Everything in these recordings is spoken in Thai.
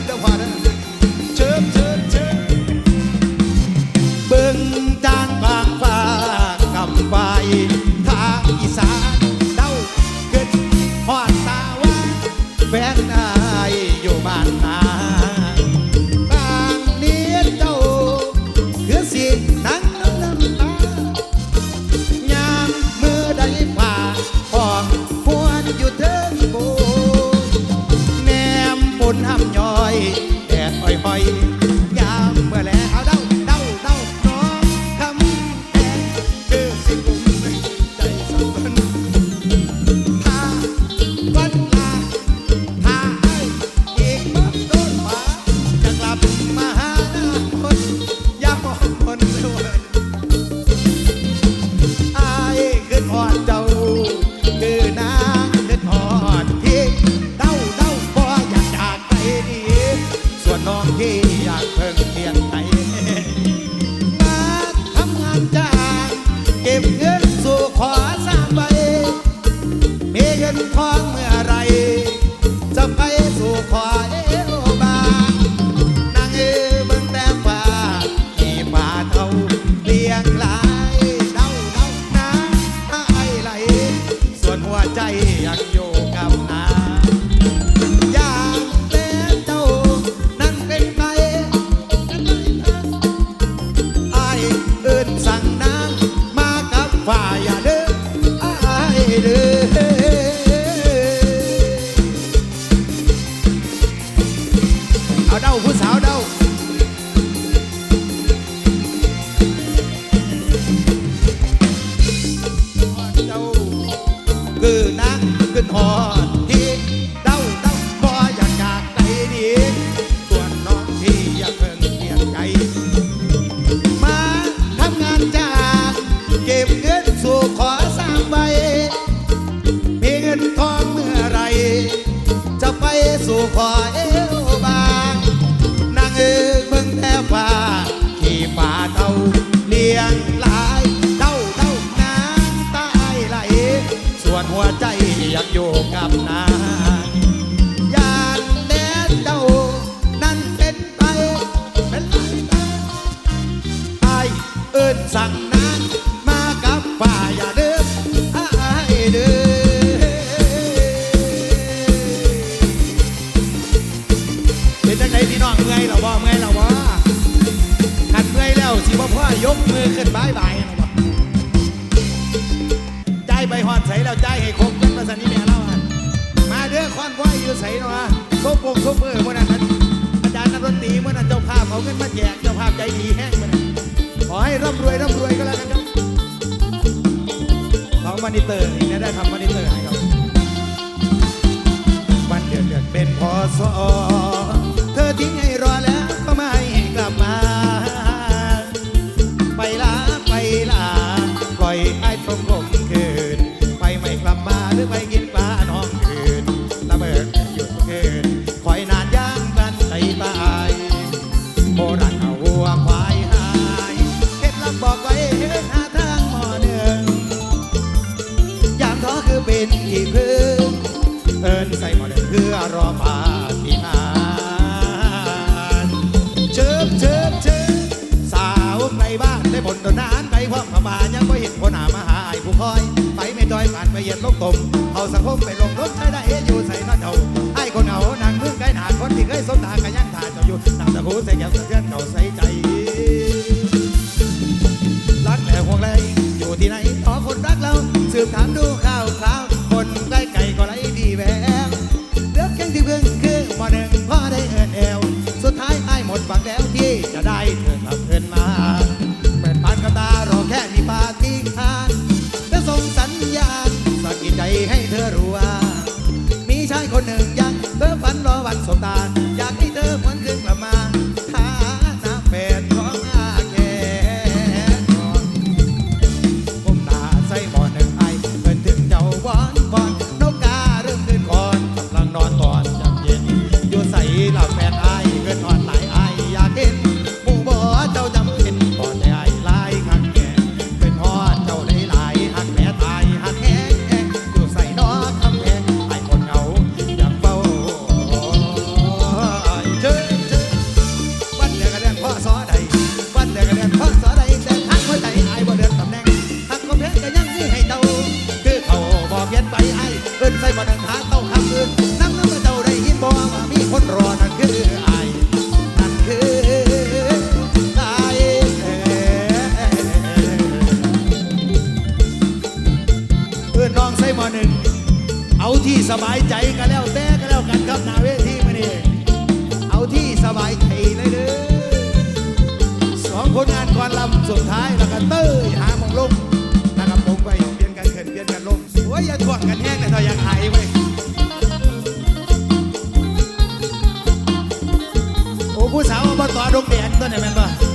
มดังหวานเชิบเชิบเชิบเบิ่งจางบางฟ้ากำไปทางอีสานเดาเกิดหอดตาวาแฟนอา night. Bye. บ่เมื่อยแล้วบ่หัดเมื่อยแล้วสิบ่พ่อยกมือขึ้นบายบายนะบ่ใจใบหอดใสแล้วใจให้ครบกันภาษานี้แม่เล่าฮะมาเด้อควันว่ายอยู่ใสเนาะโซบปงโซเปอร์เมื่อนั้นอาจารย์นักดนตรีเมื่อนั้นเจ้าภาพเขาขึ้นมาแจกเจ้าภาพใจดีแห้งเมื่อนั้นขอให้ร่ำรวยร่ำรวยก็แล้วกันครับของมอนิเตอร์นี่ได้ทำมอนิเตอร์ให้ครับวันเดือนเดือนเป็นพอสอ ถอยไปไม่ดอยผ่านไปเหยียดลกตมเอาสังคมไปลงรถใช้ได้เออยู่ใส่หน้าเจ้าไอ้คนเอานางเมืองไกลหนาคนที่เคยสมทางกันยังถ่าเจะอยู่นางตะคูใส่แก้วเพื่อนเก่าใส่ใจรักแหล่ห่วงไรอยู่ที่ไหนขอคนรักเราสืบถามดูค่ะ สบายใจกันแล้วแต่ก็แล้วกันครับนาเวทีมานี่เอาที่สบายใจเลยเด้อสองผลงานก่อนลำสุดท้ายแล้วก็เต้ยหามองลงนะครับผมไปเปลี่ยนกันเขินเปลี่ยนกันลงโอ้ยอย่าถ่วงกันแห้งแต่เราอยากหายเว้ยโอ้ผู้สาวอบตดงแดงตัวไหนแม่นปะ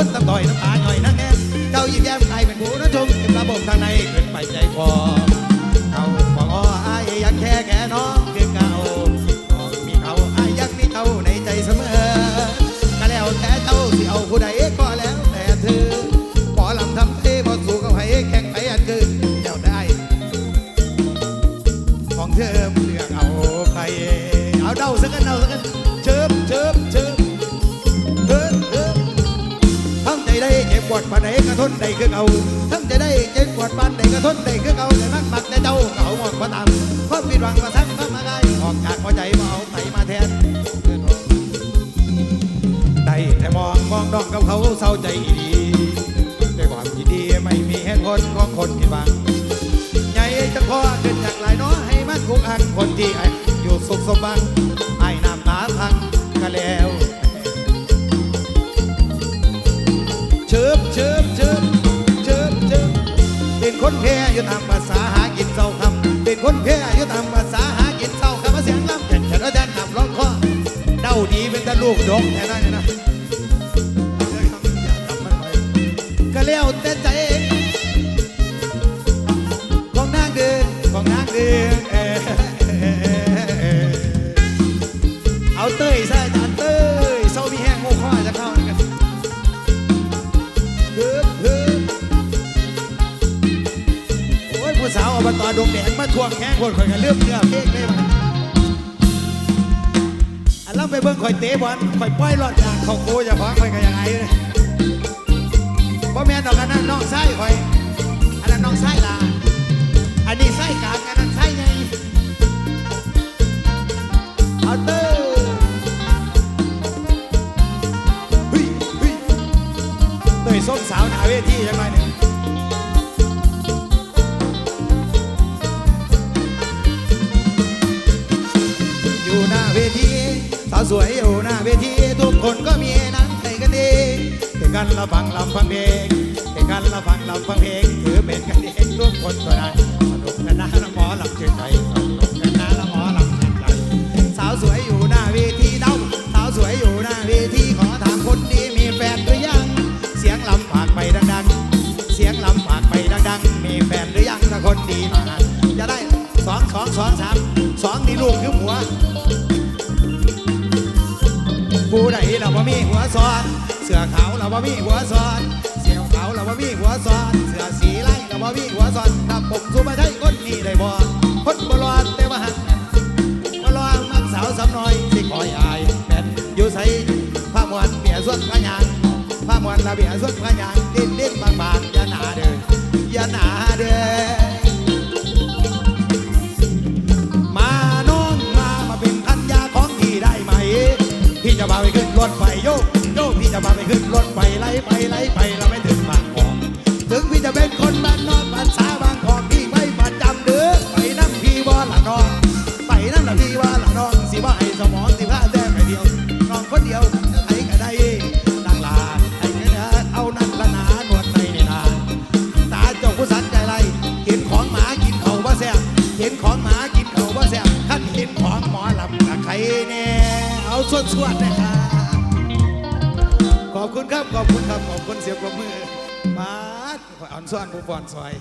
คนตะต่อยน้ำตาหน่อยนะแก ปานใดก็ทนได้คือเก่าทั้งใจได้เจ็บปวดปานใดก็ทนได้คือเก่าแต่มักมักแต่เจ้าเก่าหมดมาตามความผิดหวังมาทั้งมาไกลออกจากหัวใจมาเอาไหนมาแทนได้แต่มองมองดองกับเขาเศร้าใจดีด้วยความยินดีไม่มีเหตุผลของคนที่บังใหญ่จะพอขึ้นจากหลายน้อให้มันคุกอันคนที่ออยู่สุขสมบัง แพ้อยู่ตามภาษาหากินเศร้าคำเป็นคนแพ้อยู่ตามภาษาหากินเศร้าคำมาเสียงลำแก่นแก่นว่าแดนนำร้องคอเด้าดีเป็นตะลูกดกแค่นั้นนะก็เล้วแต่ใจของนางเดือของนางเดือาวอบตดงแดงมาทวงแข้งคนข่อยกันเลือกเนื้อเพลงเลยมันอันล่าไปเบิ่งข่อยเตะบอลข่อยป้อยรอดจากเขาโกจะพังข่อยกันยังไงเลยพ่อแม่ดอกกันนั้นน้องไส้ข่อย อันนั้นน้องไส้ลาอันนี้ไส้กาก เด็กกันละฟังลำฟังเพลงเด็กกันละฟังลำฟังเพลงถือเป็นกันเองทุกคนก็ได้สนุกกันนะละหมอลำชื่นใจสนุกกันนะละหมอลำชื่นใจสาวสวยอยู่หน้าเวทีเด้าสาวสวยอยู่หน้าเวทีขอถามคนดีมีแฟนหรือยัง เสียงลำฝากไปดังๆ เสียงลำฝากไปดังๆ มีแฟนหรือยังถ้าคนดีมาจะได้สองสองสองสามสองนี่ลูกคือหัวผู้ใดเราบ่มีหัวซ้อน สื้อขาวเราบ่มีหัวซ้อนเสียวขาวเราบ่มีหัวซ้อนเสื้อสีไล่เราบ่มีหัวซ้อนถ้าผมสุภาชัยคนนี้ได้บ่คนบ่รอดแต่ว่าหักบ่รอดมักสาวสำน้อยสิคอยอายแม่นอยู่ใส่ผ้ามวนเบียส่วนพะยานผ้ามวนระเบียส่วนพะยานดิ้นดิ้นบางบางอย่าหนาเด้ออย่าหนา เอาสวดสวดๆนะครับขอบคุณครับ ขอบคุณครับ ขอบคุณเสียงปรบมือมาขออ่อนซ้อนผู้ฟอนซอย